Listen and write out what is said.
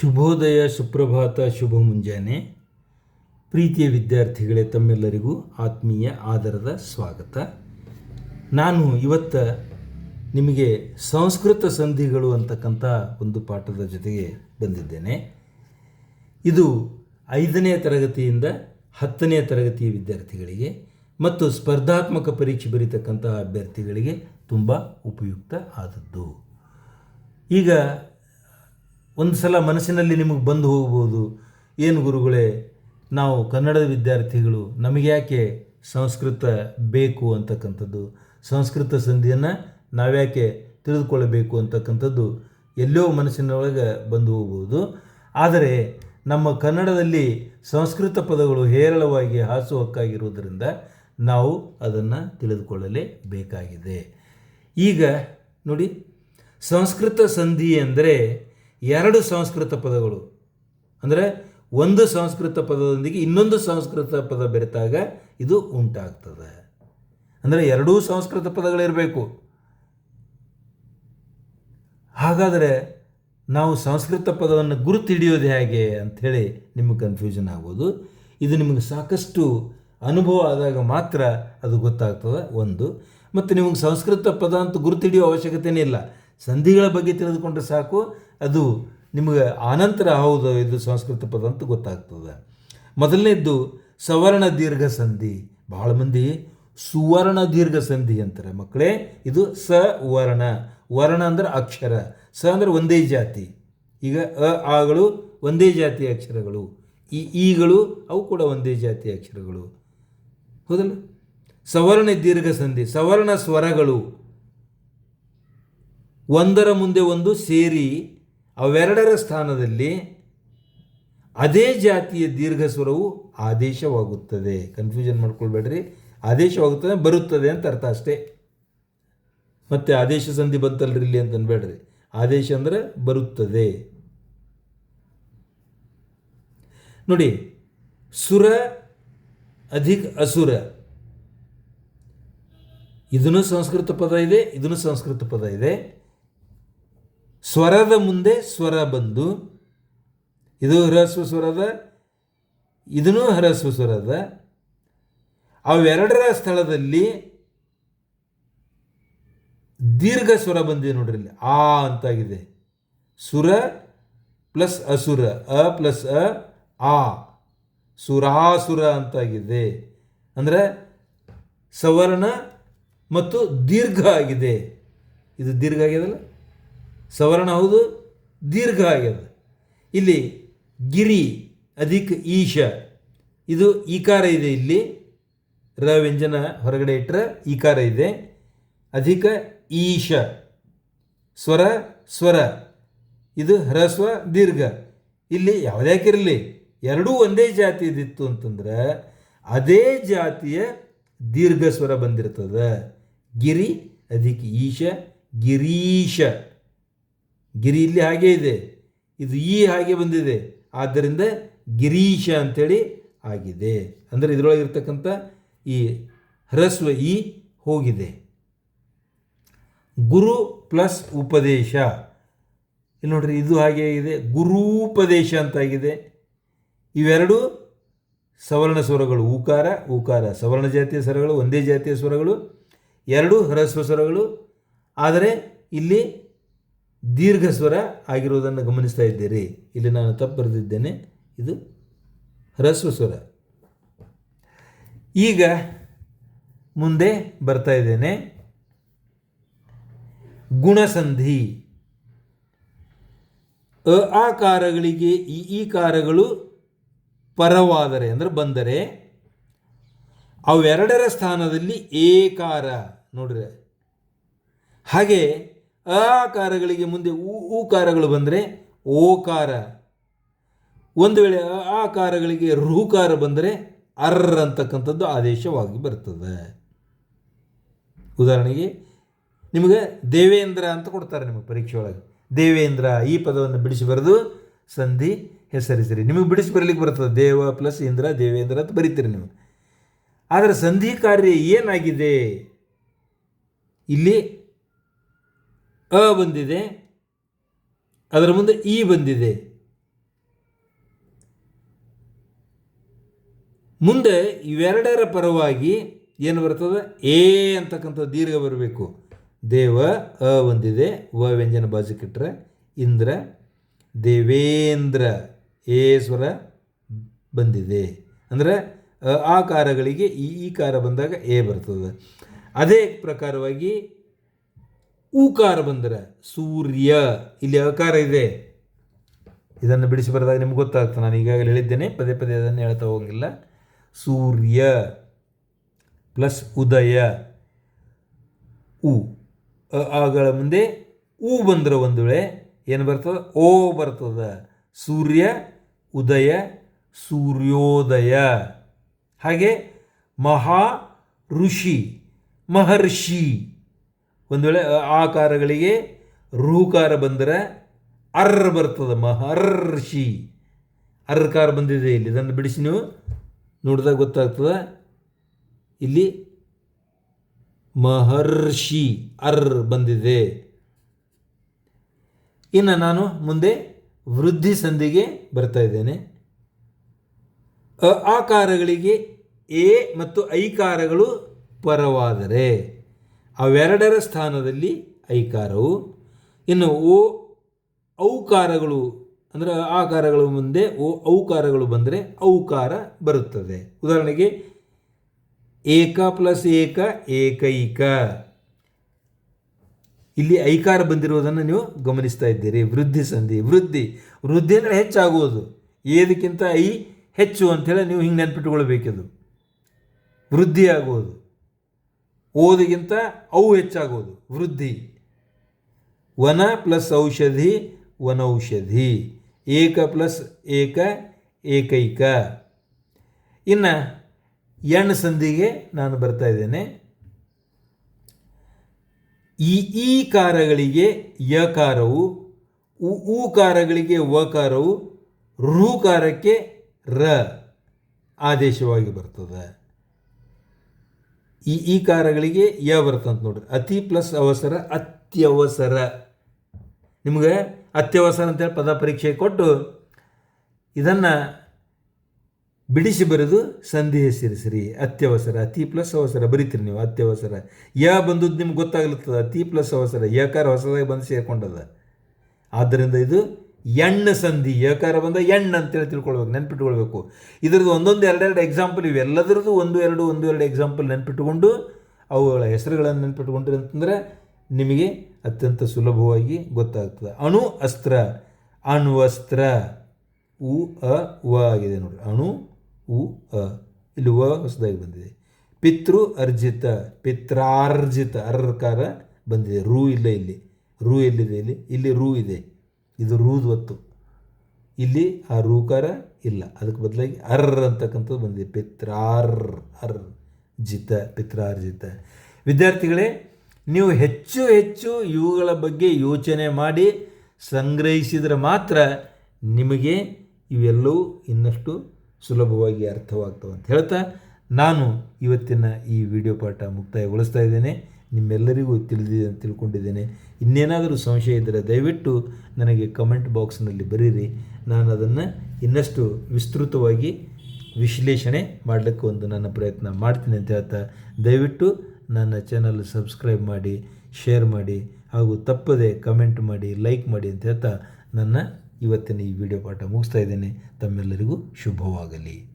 ಶುಭೋದಯ, ಸುಪ್ರಭಾತ, ಶುಭ ಮುಂಜಾನೆ. ಪ್ರೀತಿಯ ವಿದ್ಯಾರ್ಥಿಗಳೇ, ತಮ್ಮೆಲ್ಲರಿಗೂ ಆತ್ಮೀಯ ಆದರದ ಸ್ವಾಗತ. ನಾನು ಇವತ್ತ ನಿಮಗೆ ಸಂಸ್ಕೃತ ಸಂಧಿಗಳು ಅಂತಕ್ಕಂಥ ಒಂದು ಪಾಠದ ಜೊತೆಗೆ ಬಂದಿದ್ದೇನೆ. ಇದು ಐದನೇ ತರಗತಿಯಿಂದ ಹತ್ತನೇ ತರಗತಿಯ ವಿದ್ಯಾರ್ಥಿಗಳಿಗೆ ಮತ್ತು ಸ್ಪರ್ಧಾತ್ಮಕ ಪರೀಕ್ಷೆ ಬರೀತಕ್ಕಂತಹ ಅಭ್ಯರ್ಥಿಗಳಿಗೆ ತುಂಬ ಉಪಯುಕ್ತ ಆದದ್ದು. ಈಗ ಒಂದು ಸಲ ಮನಸ್ಸಿನಲ್ಲಿ ನಿಮಗೆ ಬಂದು ಹೋಗ್ಬೋದು. ಏನು ಗುರುಗಳೇ, ನಾವು ಕನ್ನಡದ ವಿದ್ಯಾರ್ಥಿಗಳು, ನಮಗೆ ಯಾಕೆ ಸಂಸ್ಕೃತ ಬೇಕು ಅಂತಕ್ಕಂಥದ್ದು? ಸಂಸ್ಕೃತ ಸಂಧಿಯನ್ನು ನಾವ್ಯಾಕೆ ತಿಳಿದುಕೊಳ್ಳಬೇಕು ಅಂತಕ್ಕಂಥದ್ದು ಎಲ್ಲೋ ಮನಸ್ಸಿನೊಳಗೆ ಬಂದು ಹೋಗ್ಬೋದು. ಆದರೆ ನಮ್ಮ ಕನ್ನಡದಲ್ಲಿ ಸಂಸ್ಕೃತ ಪದಗಳು ಹೇರಳವಾಗಿ ಹಾಸುಹಕ್ಕಾಗಿರುವುದರಿಂದ ನಾವು ಅದನ್ನು ತಿಳಿದುಕೊಳ್ಳಲೇಬೇಕಾಗಿದೆ. ಈಗ ನೋಡಿ, ಸಂಸ್ಕೃತ ಸಂಧಿ ಅಂದರೆ ಎರಡು ಸಂಸ್ಕೃತ ಪದಗಳು. ಅಂದರೆ ಒಂದು ಸಂಸ್ಕೃತ ಪದದೊಂದಿಗೆ ಇನ್ನೊಂದು ಸಂಸ್ಕೃತ ಪದ ಬೆರೆತಾಗ ಇದು ಉಂಟಾಗ್ತದೆ. ಅಂದರೆ ಎರಡೂ ಸಂಸ್ಕೃತ ಪದಗಳಿರಬೇಕು. ಹಾಗಾದರೆ ನಾವು ಸಂಸ್ಕೃತ ಪದವನ್ನು ಗುರುತು ಹಿಡಿಯೋದು ಹೇಗೆ ಅಂಥೇಳಿ ನಿಮಗೆ ಕನ್ಫ್ಯೂಷನ್ ಆಗ್ಬೋದು. ಇದು ನಿಮಗೆ ಸಾಕಷ್ಟು ಅನುಭವ ಆದಾಗ ಮಾತ್ರ ಅದು ಗೊತ್ತಾಗ್ತದೆ ಒಂದು. ಮತ್ತು ನಿಮಗೆ ಸಂಸ್ಕೃತ ಪದ ಅಂತ ಗುರುತು ಹಿಡಿಯೋ ಅವಶ್ಯಕತೆಯೇ ಇಲ್ಲ. ಸಂಧಿಗಳ ಬಗ್ಗೆ ತಿಳಿದುಕೊಂಡ್ರೆ ಸಾಕು. ಅದು ನಿಮಗೆ ಆನಂತರ ಹೌದು ಇದು ಸಂಸ್ಕೃತ ಪದ ಅಂತ ಗೊತ್ತಾಗ್ತದೆ. ಮೊದಲನೇದ್ದು ಸವರ್ಣ ದೀರ್ಘ ಸಂಧಿ. ಭಾಳ ಮಂದಿ ಸುವರ್ಣ ದೀರ್ಘ ಸಂಧಿ ಅಂತಾರೆ ಮಕ್ಕಳೇ. ಇದು ಸ ವರ್ಣ. ಅಂದ್ರೆ ಅಕ್ಷರ. ಸ ಅಂದರೆ ಒಂದೇ ಜಾತಿ. ಈಗ ಅ ಆಗಳು ಒಂದೇ ಜಾತಿಯ ಅಕ್ಷರಗಳು. ಈ ಈಗಳು ಅವು ಕೂಡ ಒಂದೇ ಜಾತಿಯ ಅಕ್ಷರಗಳು. ಹೌದಲ್ಲ? ಸವರ್ಣ ದೀರ್ಘ ಸಂಧಿ. ಸವರ್ಣ ಸ್ವರಗಳು. ಒಂದರ ಮುಂದೆ ಒಂದು ಸೇರಿ ಅವೆರಡರ ಸ್ಥಾನದಲ್ಲಿ ಅದೇ ಜಾತಿಯ ದೀರ್ಘ ಸ್ವರವು ಆದೇಶವಾಗುತ್ತದೆ. ಕನ್ಫ್ಯೂಷನ್ ಮಾಡ್ಕೊಳ್ಬೇಡ್ರಿ. ಆದೇಶವಾಗುತ್ತದೆ, ಬರುತ್ತದೆ ಅಂತ ಅರ್ಥ ಅಷ್ಟೇ. ಮತ್ತೆ ಆದೇಶ ಸಂಧಿ ಬಂತಲ್ರಿ ಇಲ್ಲಿ ಅಂತ ಅನ್ಬೇಡ್ರಿ. ಆದೇಶ ಅಂದರೆ ಬರುತ್ತದೆ. ನೋಡಿ, ಸುರ ಅಧಿಕ ಅಸುರ. ಇದನ್ನು ಸಂಸ್ಕೃತ ಪದ ಇದೆ, ಇದನ್ನು ಸಂಸ್ಕೃತ ಪದ ಇದೆ. ಸ್ವರದ ಮುಂದೆ ಸ್ವರ ಬಂದು, ಇದು ಹ್ರಸ್ವ ಸ್ವರದ, ಇದನ್ನೂ ಹ್ರಸ್ವ ಸ್ವರದ. ಅವೆರಡರ ಸ್ಥಳದಲ್ಲಿ ದೀರ್ಘ ಸ್ವರ ಬಂದಿದೆ ನೋಡ್ರಿ ಇಲ್ಲಿ. ಆ ಅಂತಾಗಿದೆ. ಸುರ ಪ್ಲಸ್ ಅಸುರ, ಅ ಪ್ಲಸ್ ಅ, ಆ. ಸುರಾಸುರ ಅಂತಾಗಿದೆ. ಅಂದರೆ ಸವರ್ಣ ಮತ್ತು ದೀರ್ಘ ಆಗಿದೆ. ಇದು ದೀರ್ಘ ಆಗ್ಯದಲ್ಲ ಸವರ್ಣ ಹೌದು, ದೀರ್ಘ ಆಗ್ಯದ ಇಲ್ಲಿ ಗಿರಿ, ಅಧಿಕ ಈಶ, ಇದು ಈಕಾರ ಇದೆ ಇಲ್ಲಿ. ರ ವ್ಯಂಜನ ಹೊರಗಡೆ ಇಟ್ಟರೆ ಈಕಾರ ಇದೆ. ಅಧಿಕ ಈಶ, ಸ್ವರ ಸ್ವರ, ಇದು ಹ್ರಸ್ವ ದೀರ್ಘ. ಇಲ್ಲಿ ಯಾವುದ್ಯಾಕಿರಲಿ ಎರಡೂ ಒಂದೇ ಜಾತಿಯದಿತ್ತು ಅಂತಂದ್ರೆ ಅದೇ ಜಾತಿಯ ದೀರ್ಘ ಸ್ವರ ಬಂದಿರ್ತದೆ. ಗಿರಿ, ಅಧಿಕ ಈಶ, ಗಿರೀಶ. ಗಿರಿ ಇಲ್ಲಿ ಹಾಗೆ ಇದೆ. ಇದು ಈ ಹಾಗೆ ಬಂದಿದೆ. ಆದ್ದರಿಂದ ಗಿರೀಶ ಅಂಥೇಳಿ ಆಗಿದೆ. ಅಂದರೆ ಇದರೊಳಗಿರ್ತಕ್ಕಂಥ ಈ ಹ್ರಸ್ವ ಈ ಹೋಗಿದೆ. ಗುರು ಪ್ಲಸ್ ಉಪದೇಶ. ಇಲ್ಲಿ ನೋಡ್ರಿ, ಇದು ಹಾಗೆ ಇದೆ. ಗುರೂಪದೇಶ ಅಂತಾಗಿದೆ ಇವೆರಡು ಸವರ್ಣ ಸ್ವರಗಳು. ಊಕಾರ ಊಕಾರ ಸವರ್ಣ ಜಾತಿಯ ಸ್ವರಗಳು, ಒಂದೇ ಜಾತಿಯ ಸ್ವರಗಳು. ಎರಡು ಹ್ರಸ್ವ ಸ್ವರಗಳು. ಆದರೆ ಇಲ್ಲಿ ದೀರ್ಘ ಸ್ವರ ಆಗಿರುವುದನ್ನು ಗಮನಿಸ್ತಾ ಇದ್ದೀರಿ. ಇಲ್ಲಿ ನಾನು ತಪ್ಪು ಬರೆದಿದ್ದೇನೆ. ಇದು ಹ್ರಸ್ವ ಸ್ವರ ಈಗ ಮುಂದೆ ಬರ್ತಾ ಇದ್ದೇನೆ. ಗುಣಸಂಧಿ. ಅ ಆಕಾರಗಳಿಗೆ ಈ ಈ ಕಾರಗಳು ಪರವಾದರೆ ಅಂದರೆ ಬಂದರೆ ಅವೆರಡರ ಸ್ಥಾನದಲ್ಲಿ ಏಕಾರ. ನೋಡ್ರಿ. ಹಾಗೆ ಆಕಾರಗಳಿಗೆ ಮುಂದೆ ಊ, ಊಕಾರಗಳು ಬಂದರೆ ಓಕಾರ. ಒಂದು ವೇಳೆ ಆಕಾರಗಳಿಗೆ ಋಕಾರ ಬಂದರೆ ಅರ್ರ ಅಂತಕ್ಕಂಥದ್ದು ಆದೇಶವಾಗಿ ಬರ್ತದೆ. ಉದಾಹರಣೆಗೆ ನಿಮಗೆ ದೇವೇಂದ್ರ ಅಂತ ಕೊಡ್ತಾರೆ ನಿಮಗೆ ಪರೀಕ್ಷೆ ಒಳಗೆ. ದೇವೇಂದ್ರ ಈ ಪದವನ್ನು ಬಿಡಿಸಿ ಬರೆದು ಸಂಧಿ ಹೆಸರಿಸಿರಿ. ನಿಮಗೆ ಬಿಡಿಸಿ ಬರಲಿಕ್ಕೆ ಬರ್ತದೆ. ದೇವ ಪ್ಲಸ್ ಇಂದ್ರ, ದೇವೇಂದ್ರ ಅಂತ ಬರೀತೀರಿ ನೀವು. ಆದರೆ ಸಂಧಿ ಕಾರ್ಯ ಏನಾಗಿದೆ? ಇಲ್ಲಿ ಅ ಬಂದಿದೆ, ಅದರ ಮುಂದೆ ಇ ಬಂದಿದೆ. ಮುಂದೆ ಇವೆರಡರ ಪರವಾಗಿ ಏನು ಬರ್ತದೆ? ಎ ಅಂತಕ್ಕಂಥ ದೀರ್ಘ ಬರಬೇಕು. ದೇವ, ಅ ಬಂದಿದೆ. ವ ವ್ಯಂಜನ ಬಾಜಿಕಿಟ್ರೆ ಇಂದ್ರ, ದೇವೇಂದ್ರ ಎ ಸ್ವರ ಬಂದಿದೆ. ಅಂದರೆ ಆ ಈ ಈ ಕಾರ ಬಂದಾಗ ಎ ಬರ್ತದೆ. ಅದೇ ಪ್ರಕಾರವಾಗಿ ಊಕಾರ ಬಂದರೆ ಸೂರ್ಯ. ಇಲ್ಲಿ ಅಕಾರ ಇದೆ. ಇದನ್ನು ಬಿಡಿಸಿ ಬರೆದಾಗ ನಿಮ್ಗೆ ಗೊತ್ತಾಗ್ತದೆ. ನಾನು ಈಗಾಗಲೇ ಹೇಳಿದ್ದೇನೆ. ಪದೇ ಪದೇ ಅದನ್ನು ಹೇಳ್ತಾ ಹೋಗಿಲ್ಲ ಸೂರ್ಯ ಪ್ಲಸ್ ಉದಯ ಉ. ಆಗಳ ಮುಂದೆ ಉ ಬಂದರೆ ಒಂದು ವೇಳೆ ಏನು ಬರ್ತದೆ? ಓ ಬರ್ತದೆ. ಸೂರ್ಯ, ಉದಯ, ಸೂರ್ಯೋದಯ. ಹಾಗೆ ಮಹಾ ಋಷಿ, ಮಹರ್ಷಿ. ಒಂದು ವೇಳೆ ಆಕಾರಗಳಿಗೆ ರೂಕಾರ ಬಂದರೆ ಅರ್ ಬರ್ತದೆ ಮಹರ್ಷಿ ಅರ್ಕಾರ ಬಂದಿದೆ ಇಲ್ಲಿ, ಇದನ್ನು ಬಿಡಿಸಿ ನೀವು ನೋಡಿದಾಗ ಗೊತ್ತಾಗ್ತದೆ. ಇಲ್ಲಿ ಮಹರ್ಷಿ ಅರ್ ಬಂದಿದೆ. ಇನ್ನು ನಾನು ಮುಂದೆ ವೃದ್ಧಿ ಸಂಧಿಗೆ ಬರ್ತಾ ಇದ್ದೇನೆ. ಅ, ಆಕಾರಗಳಿಗೆ ಎ ಮತ್ತು ಐಕಾರಗಳು ಪರವಾದರೆ. ಅವೆರಡರ ಸ್ಥಾನದಲ್ಲಿ ಐಕಾರವು. ಇನ್ನು ಓ ಔಕಾರಗಳು, ಅಂದರೆ ಆಕಾರಗಳು ಮುಂದೆ ಓ ಔಕಾರಗಳು ಬಂದರೆ ಔಕಾರ ಬರುತ್ತದೆ. ಉದಾಹರಣೆಗೆ ಏಕ ಪ್ಲಸ್ ಏಕ ಏಕೈಕ. ಇಲ್ಲಿ ಐಕಾರ ಬಂದಿರುವುದನ್ನು ನೀವು ಗಮನಿಸ್ತಾ ಇದ್ದೀರಿ. ವೃದ್ಧಿ ಸಂಧಿ, ವೃದ್ಧಿ. ವೃದ್ಧಿ ಅಂದರೆ ಹೆಚ್ಚಾಗುವುದು. ಏದಕ್ಕಿಂತ ಐ ಹೆಚ್ಚು ಅಂತೇಳಿ ನೀವು ಹಿಂಗೆ ನೆನ್ಪಿಟ್ಕೊಳ್ಬೇಕಿದು. ವೃದ್ಧಿ ಆಗುವುದು ಓದಿಗಿಂತ ಅವು ಹೆಚ್ಚಾಗೋದು. ವೃದ್ಧಿ. ವನ ಪ್ಲಸ್ ಔಷಧಿ, ವನೌಷಧಿ. ಏಕ ಪ್ಲಸ್ ಏಕ, ಏಕೈಕ. ಇನ್ನು ಎಣ್ ಸಂಧಿಗೆ ನಾನು ಬರ್ತಾ ಇದ್ದೇನೆ. ಈ ಈ ಕಾರಗಳಿಗೆ ಯಕಾರವು, ಉ ಊಕಾರಗಳಿಗೆ ವಕಾರವು ಋಕಾರಕ್ಕೆ ರ ಆದೇಶವಾಗಿ ಬರ್ತದೆ. ಈ ಈ ಕಾರಗಳಿಗೆ ಯ ಬರ್ತಂತ ನೋಡ್ರಿ. ಅತಿ ಪ್ಲಸ್ ಅವಸರ, ಅತ್ಯವಸರ. ನಿಮಗೆ ಅತ್ಯವಸರ ಅಂತೇಳಿ ಪದ ಪರೀಕ್ಷೆ ಕೊಟ್ಟು ಇದನ್ನು ಬಿಡಿಸಿ ಬರೆದು ಸಂಧಿ ಹೆಸರಿಸಿರಿ. ಅತ್ಯವಸರ, ಅತಿ ಪ್ಲಸ್ ಅವಸರ ಬರೀತೀರಿ ನೀವು, ಅತ್ಯವಸರ. ಯ ಬಂದದ್ದು ನಿಮ್ಗೆ ಗೊತ್ತಾಗ್ಲತ್ತದ, ಅತಿ ಪ್ಲಸ್ ಅವಸರ ಯಕಾರ ಹೊಸದಾಗಿ ಬಂದು ಸೇರ್ಕೊಂಡದ. ಆದ್ದರಿಂದ ಇದು ಎಣ್ಣ ಸಂಧಿ ಯಕಾರ ಬಂದ ಎಣ್ಣ ಅಂತೇಳಿ ತಿಳ್ಕೊಳ್ಬೇಕು, ನೆನ್ಪಿಟ್ಕೊಳ್ಬೇಕು. ಇದ್ರದ್ದು ಒಂದೊಂದು ಎರಡೆರಡು ಎಕ್ಸಾಂಪಲ್ ಇವೆಲ್ಲದರದ್ದು ಒಂದು, ಎರಡು ಒಂದು, ಎರಡು ಎಕ್ಸಾಂಪಲ್ ನೆನ್ಪಿಟ್ಟುಕೊಂಡು ಅವುಗಳ ಹೆಸರುಗಳನ್ನು ನೆನ್ಪಿಟ್ಕೊಂಡ್ರಿ ಅಂತಂದರೆ ನಿಮಗೆ ಅತ್ಯಂತ ಸುಲಭವಾಗಿ ಗೊತ್ತಾಗ್ತದೆ. ಅಣು ಅಸ್ತ್ರ ಅಣ್ವಸ್ತ್ರ ಉ, ಅ, ವ ಆಗಿದೆ ನೋಡಿ ಅಣು, ಉ, ಅ. ಇಲ್ಲಿ ವ ಹೊಸದಾಗಿ ಬಂದಿದೆ. ಪಿತೃ ಅರ್ಜಿತ, ಪಿತ್ರಾರ್ಜಿತ, ಅರ್ಕಾರ ಬಂದಿದೆ. ರೂ ಇಲ್ಲ ಇಲ್ಲಿ. ರೂ ಎಲ್ಲಿದೆ ಇಲ್ಲಿ? ಇಲ್ಲಿ ರೂ ಇದೆ. ಇದು ರೂದ್ ಒತ್ತು. ಇಲ್ಲಿ ಆ ರೂಕಾರ ಇಲ್ಲ. ಅದಕ್ಕೆ ಬದಲಾಗಿ ಅರ್ ಅಂತಕ್ಕಂಥದ್ದು ಬಂದಿದೆ. ಪಿತ್ರಾರ್ ಅರ್ ಜಿತ, ಪಿತ್ರಾರ್ಜಿತ. ವಿದ್ಯಾರ್ಥಿಗಳೇ, ನೀವು ಹೆಚ್ಚು ಹೆಚ್ಚು ಇವುಗಳ ಬಗ್ಗೆ ಯೋಚನೆ ಮಾಡಿ ಸಂಗ್ರಹಿಸಿದರೆ ಮಾತ್ರ ನಿಮಗೆ ಇವೆಲ್ಲವೂ ಇನ್ನಷ್ಟು ಸುಲಭವಾಗಿ ಅರ್ಥವಾಗ್ತವೆ ಅಂತ ಹೇಳ್ತಾ ನಾನು ಇವತ್ತಿನ ಈ ವಿಡಿಯೋ ಪಾಠ ಮುಕ್ತಾಯಗೊಳಿಸ್ತಾ ಇದ್ದೇನೆ. ನಿಮ್ಮೆಲ್ಲರಿಗೂ ತಿಳಿದಿದೆ ಅಂತ ತಿಳ್ಕೊಂಡಿದ್ದೇನೆ. ಇನ್ನೇನಾದರೂ ಸಂಶಯ ಇದ್ದರೆ ದಯವಿಟ್ಟು ನನಗೆ ಕಮೆಂಟ್ ಬಾಕ್ಸ್ನಲ್ಲಿ ಬರೀರಿ. ನಾನು ಅದನ್ನು ಇನ್ನಷ್ಟು ವಿಸ್ತೃತವಾಗಿ ವಿಶ್ಲೇಷಣೆ ಮಾಡಲಿಕ್ಕೆ ಒಂದು ನನ್ನ ಪ್ರಯತ್ನ ಮಾಡ್ತೀನಿ ಅಂತ ಹೇಳ್ತಾ ದಯವಿಟ್ಟು ನನ್ನ ಚಾನಲ್ ಸಬ್ಸ್ಕ್ರೈಬ್ ಮಾಡಿ ಶೇರ್ ಮಾಡಿ ಹಾಗೂ ತಪ್ಪದೆ ಕಮೆಂಟ್ ಮಾಡಿ ಲೈಕ್ ಮಾಡಿ ಅಂತ ಹೇಳ್ತಾ ನನ್ನ ಇವತ್ತಿನ ಈ ವಿಡಿಯೋ ಪಾಠ ಮುಗಿಸ್ತಾ ಇದ್ದೇನೆ. ತಮ್ಮೆಲ್ಲರಿಗೂ ಶುಭವಾಗಲಿ.